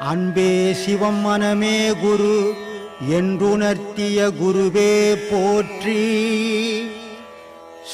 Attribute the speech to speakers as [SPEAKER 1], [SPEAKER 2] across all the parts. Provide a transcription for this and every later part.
[SPEAKER 1] அன்பே சிவம் மனமே குரு என்றுணர்த்திய குருவே போற்றி.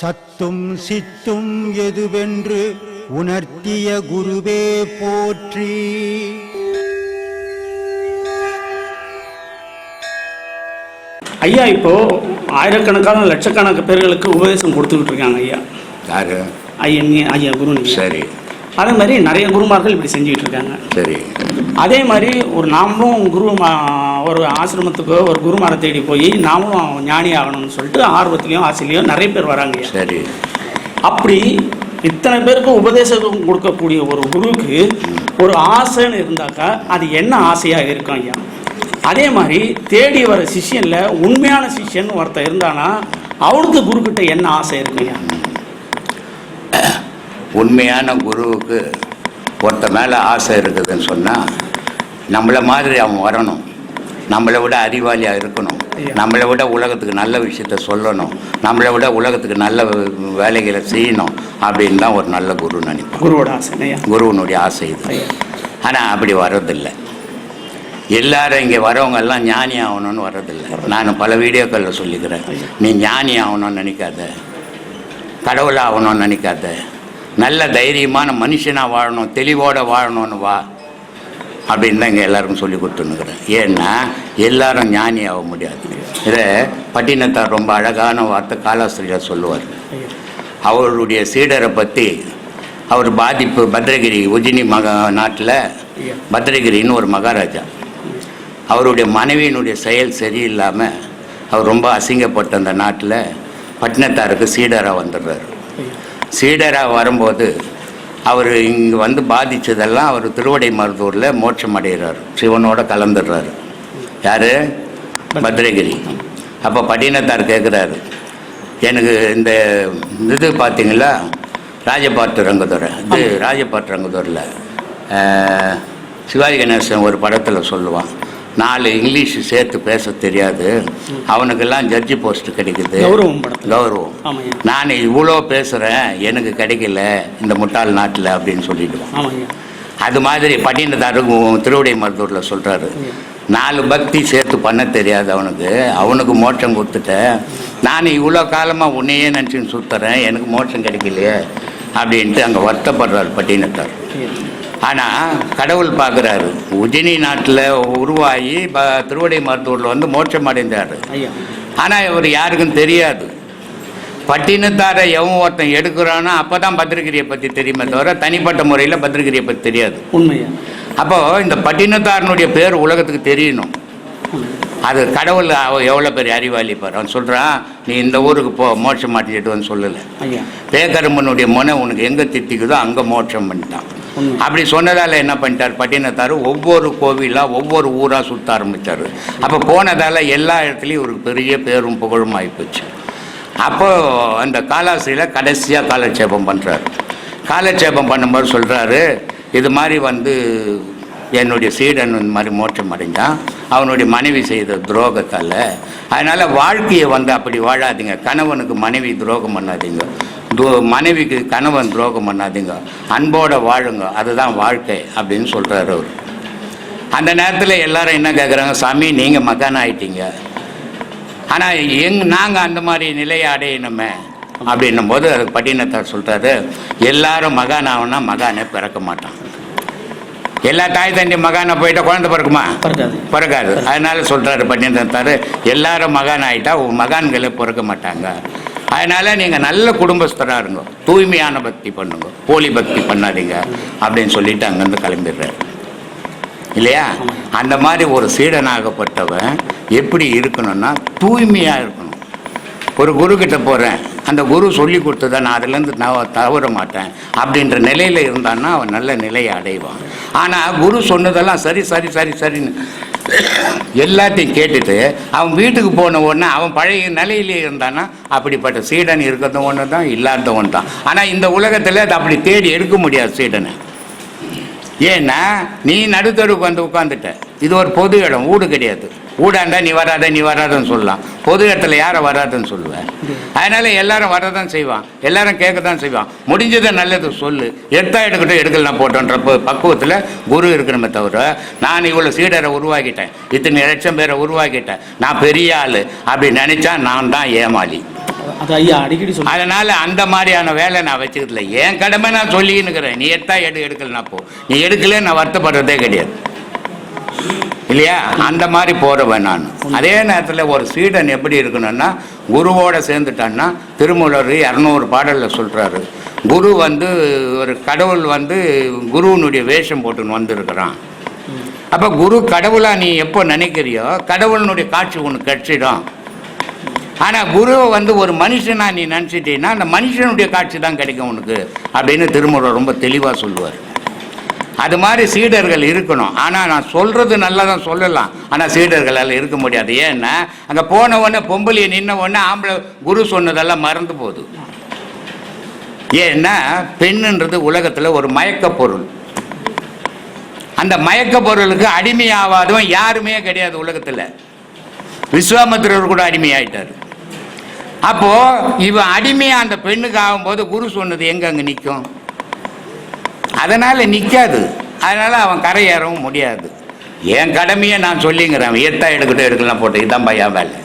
[SPEAKER 1] சத்தும் சித்தும் எதுவென்று உணர்த்திய குருவே போற்றி.
[SPEAKER 2] ஐயா இப்போ ஆயிரக்கணக்கான லட்சக்கணக்கு பேர்களுக்கு உபதேசம் கொடுத்துக்கிட்டு இருக்காங்க ஐயா.
[SPEAKER 3] யாரு?
[SPEAKER 2] ஐயா நீ ஐயா குரு நீங்க.
[SPEAKER 3] சரி.
[SPEAKER 2] அதே மாதிரி நிறைய குருமார்கள் இப்படி செஞ்சுக்கிட்டு இருக்காங்க.
[SPEAKER 3] சரி.
[SPEAKER 2] அதே மாதிரி ஒரு நாமளும் குரு ஒரு ஆசிரமத்துக்கோ ஒரு குருமாரை தேடி போய் நாமளும் ஞானி ஆகணும்னு சொல்லிட்டு ஆர்வத்திலையும் ஆசையிலையும் நிறைய பேர் வராங்க
[SPEAKER 3] சரி.
[SPEAKER 2] அப்படி இத்தனை பேருக்கு உபதேசம் கொடுக்கக்கூடிய ஒரு குருவுக்கு ஒரு ஆசைன்னு இருந்தாக்கா அது என்ன ஆசையாக இருக்கும் ஐயா? அதே மாதிரி தேடி வர சிஷ்யன்ல உண்மையான சிஷ்யன் ஒருத்தன் இருந்தானா அவனுக்கு குருக்கிட்ட என்ன ஆசை இருக்கும் ஐயா?
[SPEAKER 3] உண்மையான குருவுக்கு ஒருத்த மேலே ஆசை இருக்குதுன்னு சொன்னால் நம்மளை மாதிரி அவன் வரணும். நம்மளை விட அறிவாளியாக இருக்கணும். நம்மளை விட உலகத்துக்கு நல்ல விஷயத்த சொல்லணும். நம்மளை விட உலகத்துக்கு நல்ல வேலைகளை செய்யணும் அப்படின்னு தான் ஒரு நல்ல குரு நினைப்பேன்.
[SPEAKER 2] குருவோட ஆசை
[SPEAKER 3] குருவனுடைய ஆசை இது. ஆனால் அப்படி வர்றதில்லை. எல்லாரும் இங்கே வரவங்க எல்லாம் ஞானி ஆகணும்னு வர்றதில்லை. நான் பல வீடியோக்களில் சொல்லிக்கிறேன். நீ ஞானி ஆகணும்னு நினைக்காத. கடவுள் ஆகணும்னு நினைக்காத. நல்ல தைரியமான மனுஷனாக வாழணும் தெளிவோட வாழணும்னு வா. அப்படின்னு தான் இங்கே எல்லாருக்கும் சொல்லி கொடுத்துன்னுக்குறேன். ஏன்னா எல்லாரும் ஞானி ஆக முடியாது. இதை பட்டினத்தார் ரொம்ப அழகான வார்த்தை காலாசிரியர் சொல்லுவார். அவருடைய சீடரை பற்றி அவர் பாதிப்பு பத்ரகிரி உஜினி மக நாட்டில் பத்ரகிரின்னு ஒரு மகாராஜா. அவருடைய மனைவியினுடைய செயல் சரியில்லாமல் அவர் ரொம்ப அசிங்கப்பட்ட அந்த நாட்டில் பட்டினத்தாருக்கு சீடராக வந்துடுறாரு. சீடராக வரும்போது அவர் இங்கே வந்து பாதித்ததெல்லாம் அவர் திருவடை மருதூரில் மோட்சம் அடைகிறார் சிவனோட கலந்துடுறாரு. யார்? பத்ரகிரி. அப்போ பட்டினத்தார் கேட்குறாரு எனக்கு இந்த இது பார்த்தீங்களா ராஜபாட்டு ரங்கதுரை. இது ராஜபாட்டு ரங்கதுரையில் சிவாஜி கணேசன் ஒரு படத்தில் சொல்லுவான். நாலு இங்கிலீஷ் சேர்த்து பேச தெரியாது. அவனுக்கெல்லாம் ஜட்ஜி போஸ்ட் கிடைக்குது.
[SPEAKER 2] கௌரவம்
[SPEAKER 3] கௌரவம். நான் இவ்வளோ பேசுகிறேன் எனக்கு கிடைக்கல இந்த முட்டாள் நாட்டில் அப்படின்னு சொல்லிடுவான் அது மாதிரி பட்டினத்தாருக்கும் திருவிடை மருத்தூரில் சொல்கிறாரு நாலு பக்தி சேர்த்து பண்ண தெரியாது அவனுக்கு. அவனுக்கு மோட்சம் கொடுத்துட்டேன். நான் இவ்வளோ காலமாக உன்னையே நினச்சின்னு சுற்றுறேன் எனக்கு மோட்சம் கிடைக்கலையே அப்படின்ட்டு அங்கே வருத்தப்படுறாரு பட்டினத்தார். ஆனால் கடவுள் பார்க்குறாரு. உஜினி நாட்டில் உருவாகி ப திருவடை மருத்தூரில் வந்து மோட்சம் அடைந்தார் ஆனால் இவர் யாருக்கும் தெரியாது. பட்டினத்தாரை எவன் ஒருத்தன் எடுக்கிறானோ அப்போ தான் பத்திரகிரியை பற்றி தெரியுமே தவிர தனிப்பட்ட முறையில் பத்திரகிரியை பற்றி தெரியாது.
[SPEAKER 2] உண்மையா?
[SPEAKER 3] அப்போது இந்த பட்டினத்தாரனுடைய பேர் உலகத்துக்கு தெரியணும். அது கடவுள் எவ்வளோ பெரிய அறிவாளி பாரு. அவன் சொல்கிறான் நீ இந்த ஊருக்கு போ மோட்சம் மாட்டிட்டுன்னு சொல்லலை.
[SPEAKER 2] ஐயா.
[SPEAKER 3] பேக்கரும்பனுடைய முனை உனக்கு எங்கே திட்டிக்குதோ அங்கே மோட்சம் பண்ணிட்டான். அப்படி சொன்னதால் என்ன பண்ணிட்டார்? பட்டினத்தார் ஒவ்வொரு கோவிலாக ஒவ்வொரு ஊராக சுற்ற ஆரம்பித்தார் அப்போ போனதால் எல்லா இடத்துலையும் ஒரு பெரிய பேரும் புகழும் ஆகிப்போச்சு அப்போது அந்த காலாசிரியில் கடைசியாக காலட்சேபம் பண்ணுறாரு காலட்சேபம் பண்ணும்போது சொல்கிறாரு இது மாதிரி வந்து என்னுடைய சீடன் இந்த மாதிரி மோட்சம் அடைஞ்சான் அவனுடைய மனைவி செய்த துரோகத்தால். அதனால் வாழ்க்கையை வந்து அப்படி வாழாதீங்க. கணவனுக்கு மனைவி துரோகம் பண்ணாதீங்க. து- மனைவிக்கு கணவன் துரோகம் பண்ணாதீங்க. அன்போடு வாழுங்க. அதுதான் வாழ்க்கை அப்படின்னு சொல்கிறாரு அவர். அந்த நேரத்தில் எல்லாரும் என்ன கேட்குறாங்க சாமி நீங்கள் மகான் ஆயிட்டீங்க. ஆனால் எங் நாங்கள் அந்த மாதிரி நிலையை அடையணுமே. அப்படின்னும் போது அதுக்கு பட்டினத்தார் சொல்கிறாரு எல்லாரும் மகான் ஆகணும்னா மகானே பிறக்க மாட்டான். எல்லா தாய் தண்டி மகானை போயிட்டா குழந்தை பிறக்குமா?
[SPEAKER 2] பிறக்காது.
[SPEAKER 3] அதனால சொல்றாரு பட்டினத்தார் எல்லாரும் மகான் ஆயிட்டா மகான்களே பிறக்க மாட்டாங்க. அதனால நீங்கள் நல்ல குடும்பஸ்தராக இருங்க. தூய்மையான பக்தி பண்ணுங்க. போலி பக்தி பண்ணாதீங்க அப்படின்னு சொல்லிட்டு அங்கேருந்து கிளம்பிடுறாரு. இல்லையா? அந்த மாதிரி ஒரு சீடனாகப்பட்டவன் எப்படி இருக்கணும்னா தூய்மையாக இருக்கணும். ஒரு குரு கிட்ட போகிறேன் அந்த குரு சொல்லி கொடுத்ததை நான் அதுலேருந்து நான் தவற மாட்டேன் அப்படின்ற நிலையில் இருந்தான்னா அவன் நல்ல நிலையை அடைவான். ஆனால் குரு சொன்னதெல்லாம் சரி சரி சரி சரின்னு எல்லாத்தையும் கேட்டுட்டு அவன் வீட்டுக்கு போன உடனே அவன் பழைய நிலையிலே இருந்தான்னா அப்படிப்பட்ட சீடன் இருக்கிறதும் ஒன்று தான் இல்லாத ஒன்று தான் ஆனால் இந்த உலகத்தில் அது அப்படி தேடி எடுக்க முடியாது சீடனை. ஏன்னா நீ நடுத்தருக்கு வந்து உட்காந்துட்ட இது ஒரு பொது இடம் வீடு கிடையாது. ஊடாண்டா நீ வராத நீ வராதன்னு சொல்லலாம். பொது இடத்துல யாரை வராதுன்னு சொல்லுவேன் அதனால எல்லாரும் வரதான் செய்வான். எல்லாரும் கேட்க தான் செய்வான். முடிஞ்சதை நல்லது சொல்லு. எடுத்தா எடுக்கட்டும் எடுக்கலாம் போட்டோன்ற பக்குவத்தில் குரு இருக்கணுமே தவிர நான் இவ்வளோ சீடரை உருவாக்கிட்டேன். இத்தனை லட்சம் பேரை உருவாக்கிட்டேன். நான் பெரிய ஆள். அப்படி நினைச்சா நான் தான் ஏமாளி. அதனால அந்த மாதிரியான வேலை நான் வச்சுக்கிறதுல என் கடமை நான் சொல்லிக்கின்னுக்கிறேன் நீ எடுத்தா எடு எடுக்கலனா போ. நீ எடுக்கல நான் வருத்தப்படுறதே கிடையாது. இல்லையா? அந்த மாதிரி போறவன் நான். அதே நேரத்தில் ஒரு சீடன் எப்படி இருக்கணும்னா குருவோட சேர்ந்துட்டான்னா திருமூலர் இரநூறு பாடலில் சொல்றாரு. குரு வந்து ஒரு கடவுள் வந்து குருவினுடைய வேஷம் போட்டுன்னு வந்திருக்கிறான். அப்போ குரு கடவுளா நீ எப்போ நினைக்கிறியோ கடவுளினுடைய காட்சி உனக்கு கிடைச்சிடும் ஆனால் குருவை வந்து ஒரு மனுஷனா நீ நினச்சிட்டீன்னா அந்த மனுஷனுடைய காட்சி தான் கிடைக்கும் உனக்கு அப்படின்னு திருமுறை ரொம்ப தெளிவாக சொல்லுவார். அது மாதிரி சீடர்கள் இருக்கணும். ஆனால் நான் சொல்கிறது நல்லா தான் சொல்லலாம். ஆனால் சீடர்களால் இருக்க முடியாது. ஏன்னா அங்கே போன உடனே பொம்பளையை நின்ன உடனே ஆம்பளை குரு சொன்னதெல்லாம் மறந்து போகுது. ஏன்னா பெண்ணுன்றது உலகத்தில் ஒரு மயக்க பொருள். அந்த மயக்க பொருளுக்கு அடிமையாவாதவன் யாருமே கிடையாது உலகத்தில். விஸ்வாமித்திரர் கூட அடிமையாயிட்டார். அப்போ இவன் அடிமையா அந்த பெண்ணுக்கு ஆகும்போது குரு சொன்னது எங்க அங்கே நிற்கும் அதனால நிற்காது அதனால அவன் கரையேறவும் முடியாது. என் கடமையை நான் சொல்லிங்கிறேன். எத்தா எடுக்கட்டும் எடுக்கலாம் போட்டு. இதான் பையன் வேலை.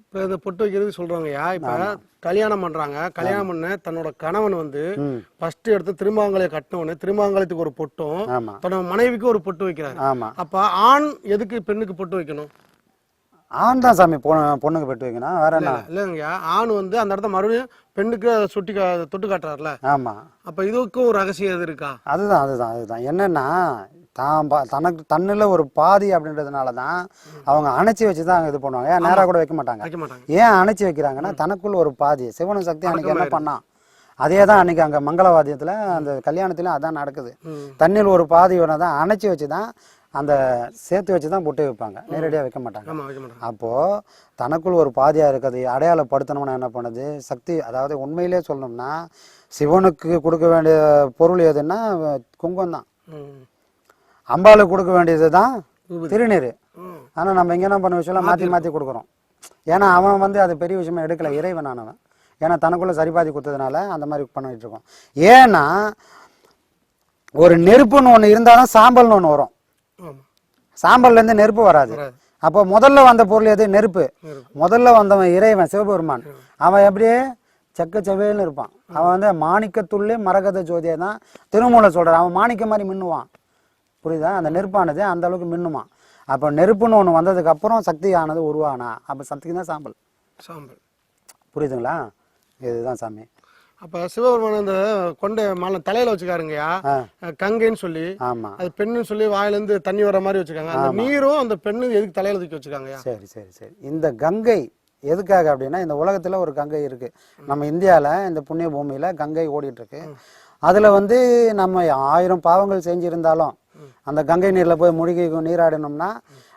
[SPEAKER 4] இப்போ இந்த பொட்டு வைக்கிறது சொல்றாங்கய்யா இப்போ கல்யாணம் பண்றாங்க. கல்யாணம் பண்ண தன்னோட கணவன் வந்து ஃபர்ஸ்ட் எடுத்து திருமாங்கலை கட்டினவொடனே திருமாங்கலத்துக்கு ஒரு பொட்டும் தன்னோட மனைவிக்கு ஒரு பொட்டு வைக்கிறாரு.
[SPEAKER 5] ஆமா.
[SPEAKER 4] அப்ப ஆண் எதுக்கு பெண்ணுக்கு பொட்டு வைக்கணும்?
[SPEAKER 5] ஆண் தான் சாமி பொண்ணு பொண்ணுக்கு பெட்டு வைக்கணும். வேற என்ன?
[SPEAKER 4] இல்லைங்கய்யா ஆண் வந்து அந்த இடத்த மறுபடியும் பெண்ணுக்கு அதை சுட்டி கா தொட்டு காட்டுறாருல.
[SPEAKER 5] ஆமா.
[SPEAKER 4] அப்ப இதுக்கும் ஒரு ரகசியம் எது இருக்கா?
[SPEAKER 5] அதுதான் அதுதான் அதுதான். என்னன்னா தான் பா தனக்கு தன்னில் ஒரு பாதி அப்படின்றதுனால தான் அவங்க அணைச்சி வச்சு தான் இது பண்ணுவாங்க. ஏன் நேராக கூட வைக்க மாட்டாங்க.
[SPEAKER 4] வைக்க மாட்டாங்க.
[SPEAKER 5] ஏன் அணைச்சி வைக்கிறாங்கன்னா தனக்குள்ள ஒரு பாதி. சிவனும் சக்தி அன்னைக்கு என்ன பண்ணான்? அதே தான் அன்னைக்கு அங்கே மங்களவாத்தியத்தில் அந்த கல்யாணத்துலையும் அதான் நடக்குது. தண்ணியில் ஒரு பாதி வேணா தான் அணைச்சி வச்சு தான் அந்த சேர்த்து வச்சு தான் பொட்டு வைப்பாங்க. நேரடியாக வைக்க மாட்டாங்க. அப்போது தனக்குள் ஒரு பாதியாக இருக்குது அடையாளப்படுத்தணும்னா என்ன பண்ணுது? சக்தி அதாவது உண்மையிலே சொல்லணும்னா சிவனுக்கு கொடுக்க வேண்டிய பொருள் எதுன்னா குங்குமம் தான். அம்பாளுக்கு கொடுக்க வேண்டியது தான் திருநீர். ஆனால் நம்ம இங்கே என்ன பண்ண விஷயம் மாற்றி மாற்றி கொடுக்குறோம். ஏன்னா அவன் வந்து அது பெரிய விஷயமா எடுக்கல இறைவனானவன். ஏன்னா தனக்குள்ள சரிபாதி கொடுத்ததுனால அந்த மாதிரி பண்ணிட்டு இருக்கோம். ஏன்னா ஒரு நெருப்புன்னு ஒன்று இருந்தாலும் சாம்பல்னு ஒன்று வரும். சாம்பல்லேருந்து நெருப்பு வராது. அப்போ முதல்ல வந்த பொருள் எது? நெருப்பு. முதல்ல வந்தவன் இறைவன் சிவபெருமான். அவன் எப்படியே செக்க செவேல்னு இருப்பான். அவன் வந்து மாணிக்கத்துள்ளே மரகத ஜோதியை தான் திருமூல சொல்றான். அவன் மாணிக்க மாதிரி மின்னுவான். புரியுதா? அந்த நெருப்பானது அந்த அளவுக்கு மின்னுமா அப்போ நெருப்புன்னு ஒன்று வந்ததுக்கு அப்புறம் சக்தி ஆனது உருவானா? அப்போ சக்திக்கு தான் சாம்பல்.
[SPEAKER 4] சாம்பல்.
[SPEAKER 5] புரியுதுங்களா? இதுதான் சாமி.
[SPEAKER 4] அப்ப சிவபெருமான் அந்த கொண்ட மலை தலையில வச்சுக்காருங்கய்யா.
[SPEAKER 5] ஆ.
[SPEAKER 4] கங்கைன்னு சொல்லி அது பெண்ணுன்னு சொல்லி வாயிலிருந்து தண்ணி வர மாதிரி வச்சிருக்காங்க அந்த நீரும் அந்த பெண்ணு எதுக்கு தலையில தூக்கி வச்சிருக்காங்கய்யா
[SPEAKER 5] சரி சரி சரி. இந்த கங்கை எதுக்காக அப்படின்னா இந்த உலகத்தில் ஒரு கங்கை இருக்கு. நம்ம இந்தியாவில் இந்த புண்ணிய பூமியில் கங்கை ஓடிட்டு இருக்கு அதில் வந்து நம்ம ஆயிரம் பாவங்கள் செஞ்சிருந்தாலும் அந்த கங்கை நீரில் போய் முழுகி நீராடினோம்னா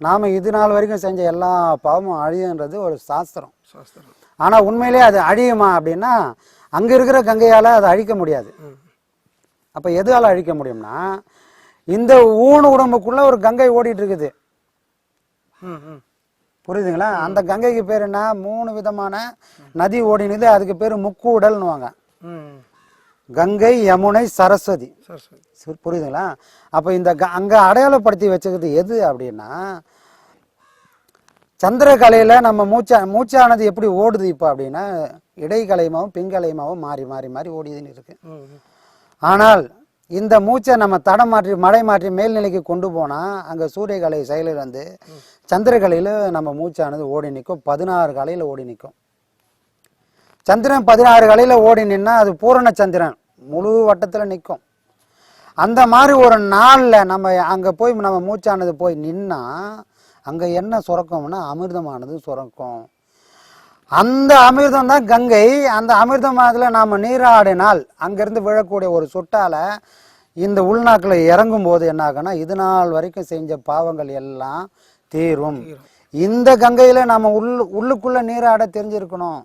[SPEAKER 5] நாம் இது நாள் வரைக்கும் செஞ்ச எல்லா பாவமும் அழியுன்றது ஒரு சாஸ்திரம்.
[SPEAKER 4] சாஸ்திரம்.
[SPEAKER 5] ஆனால் உண்மையிலே அது அழியுமா அப்படின்னா அங்கே இருக்கிற கங்கையால் அதை அழிக்க முடியாது. அப்போ எதால் அழிக்க முடியும்னா இந்த ஊனு உடம்புக்குள்ள ஒரு கங்கை ஓடிட்டு இருக்குது. புரியுதுங்களா? அந்த கங்கைக்கு பேர் என்ன? மூணு விதமான நதி ஓடினது. அதுக்கு பேர் முக்கூடல்னுவாங்க.
[SPEAKER 4] ம்
[SPEAKER 5] கங்கை யமுனை சரஸ்வதி.
[SPEAKER 4] சரி சரி
[SPEAKER 5] சரி, புரியுதுங்களா? அப்போ இந்த அங்கே அடையாளப்படுத்தி வச்சுக்கிறது எது அப்படின்னா சந்திரகலையில் நம்ம மூச்சா மூச்சானது எப்படி ஓடுது இப்போ அப்படின்னா இடைக்கலைமாவும் பிங்கலைமாவும் மாறி மாறி மாறி ஓடிதுன்னு இருக்கு. ஆனால் இந்த மூச்சை நம்ம தடம் மாற்றி மடை மாற்றி மேல்நிலைக்கு கொண்டு போனால் அங்கே சூரியகலை செயலில் வந்து சந்திரகலையில் நம்ம மூச்சானது ஓடி நிற்கும். பதினாறு கலையில் ஓடி நிற்கும். சந்திரன் பதினாறு கலையில் ஓடி நின்னா அது பூரண சந்திரன். முழு வட்டத்தில் நிற்கும். அந்த மாதிரி ஒரு நாளில் நம்ம அங்கே போய் நம்ம மூச்சானது போய் நின்னா அங்கே என்ன சுரக்கம்னா அமிர்தமானது சுரக்கும். அந்த அமிர்தம் தான் கங்கை. அந்த அமிர்தமானதில் நாம் நீராடினால் அங்கேருந்து விழக்கூடிய ஒரு சொட்டால இந்த உள்நாக்கில் இறங்கும் போது என்ன ஆகும்னா இது நாள் வரைக்கும் செஞ்ச பாவங்கள் எல்லாம் தீரும். இந்த கங்கையில நம்ம உள் உள்ளுக்குள்ள நீராட தெரிஞ்சிருக்கணும்.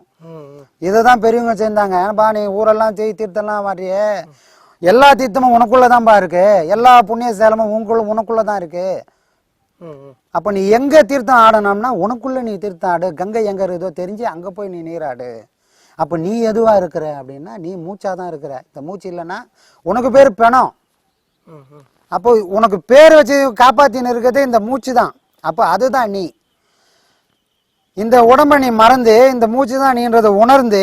[SPEAKER 5] இதை தான் பெரியவங்க செஞ்சாங்க ஏன்பா நீ ஊரெல்லாம் செய் தீர்த்தெல்லாம் மாட்டியே எல்லா தீர்த்தமும் உனக்குள்ளதான்பா இருக்கு. எல்லா புண்ணிய சேலமும் உனக்குள்ள உனக்குள்ள தான் இருக்கு. அப்ப நீ எங்க தீர்த்தம் ஆடணும்னா உனக்குள்ள நீ தீர்த்தம் ஆடு. கங்கை எங்க இருக்குதோ தெரிஞ்சு அங்க போய் நீ நீராடு. அப்ப நீ எதுவா இருக்கிற அப்படின்னா நீ மூச்சா தான் இருக்கிற. இந்த மூச்சு இல்லைன்னா உனக்கு பேர் பிணம். அப்போ உனக்கு பேர் வச்சு காப்பாத்தின்னு இருக்கிறதே இந்த மூச்சு தான் அப்போ அதுதான் நீ. இந்த உடம்பை நீ மறந்து இந்த மூச்சு தான் நீன்றதை உணர்ந்து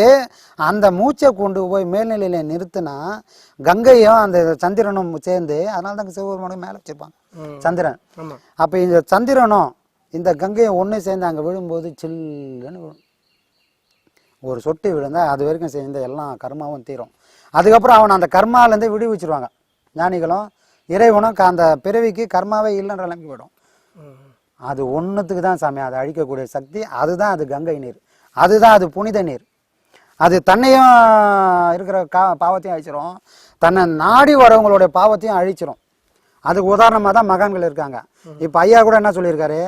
[SPEAKER 5] அந்த மூச்சை கொண்டு போய் மேல்நிலையில நிறுத்தினா கங்கையும் அந்த சந்திரனும் சேர்ந்து அதனால தான் சிவபெருமானுக்கு மேலே வச்சிருப்பாங்க. சந்திரன். அப்போ இந்த சந்திரனும் இந்த கங்கையும் ஒன்று சேர்ந்து அங்கே விழும்போது சில்லுன்னு விழும். ஒரு சொட்டு விழுந்தா அது வரைக்கும் சேர்ந்த எல்லா கர்மாவும் தீரும். அதுக்கப்புறம் அவன் அந்த கர்மாலேருந்து விடுவிச்சிருவாங்க. ஞானிகளும் இறைவனும் அந்த பிறவிக்கு கர்மாவே இல்லைன்ற நிலைமைக்கு விடும்
[SPEAKER 4] ம்,
[SPEAKER 5] அது ஒன்றுத்துக்கு தான் சாமி அதை அழிக்கக்கூடிய சக்தி அதுதான் அது கங்கை நீர். அதுதான் அது புனித நீர். அது தன்னையும் இருக்கிற கா பாவத்தையும் அழிச்சிரும். தன்னை நாடி வரவங்களுடைய பாவத்தையும் அழிச்சிரும். அதுக்கு உதாரணமாக தான் மகான்கள் இருக்காங்க. இப்போ ஐயா கூட என்ன சொல்லியிருக்காரு?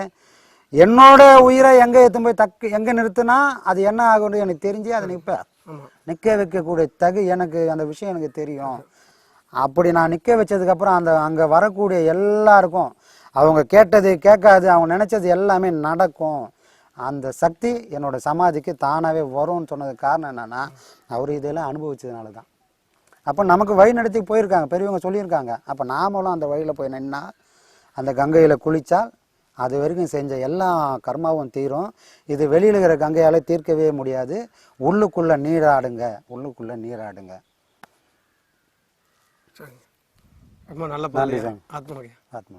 [SPEAKER 5] என்னோட உயிரை எங்கே எடுத்து போய் தக்கு எங்கே நிறுத்துனா அது என்ன ஆகும்னு எனக்கு தெரிஞ்சு அதை நிற்பேன்
[SPEAKER 4] ஆமா.
[SPEAKER 5] நிற்க வைக்கக்கூடிய தகு எனக்கு அந்த விஷயம் எனக்கு தெரியும். அப்படி நான் நிற்க வச்சதுக்கப்புறம் அந்த அங்கே வரக்கூடிய எல்லாருக்கும் அவங்க கேட்டது கேட்காது அவங்க நினச்சது எல்லாமே நடக்கும். அந்த சக்தி என்னோட சமாதிக்கு தானாகவே வரும்னு சொன்னதுக்கு காரணம் என்னன்னா அவர் இதெல்லாம் அனுபவிச்சதுனால தான் அப்போ நமக்கு வழி நடத்தி போயிருக்காங்க பெரியவங்க சொல்லியிருக்காங்க. அப்போ நாமளும் அந்த வழியில் போய் நின்னா அந்த கங்கையில் குளித்தால் அது வரைக்கும் செஞ்ச எல்லா கர்மாவும் தீரும். இது வெளியில் இருக்கிற கங்கையால் தீர்க்கவே முடியாது. உள்ளுக்குள்ளே நீராடுங்க உள்ளுக்குள்ளே நீராடுங்க.
[SPEAKER 4] ரொம்ப நல்ல
[SPEAKER 5] நன்றி
[SPEAKER 4] பதில்
[SPEAKER 5] சாமி.
[SPEAKER 4] ஆத்மகை
[SPEAKER 5] ஆத்மா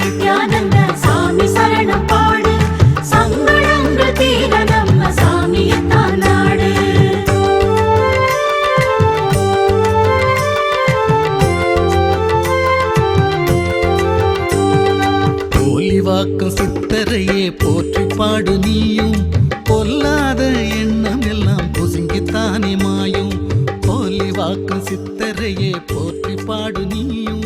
[SPEAKER 6] போலி சித்தரையே போற்றி பாடு நீயும். பொல்லாத எண்ணம் எல்லாம் புசுங்கித்தானே மாயும். போலி வாக்கம் சித்தரையே போற்றி பாடு நீயும்.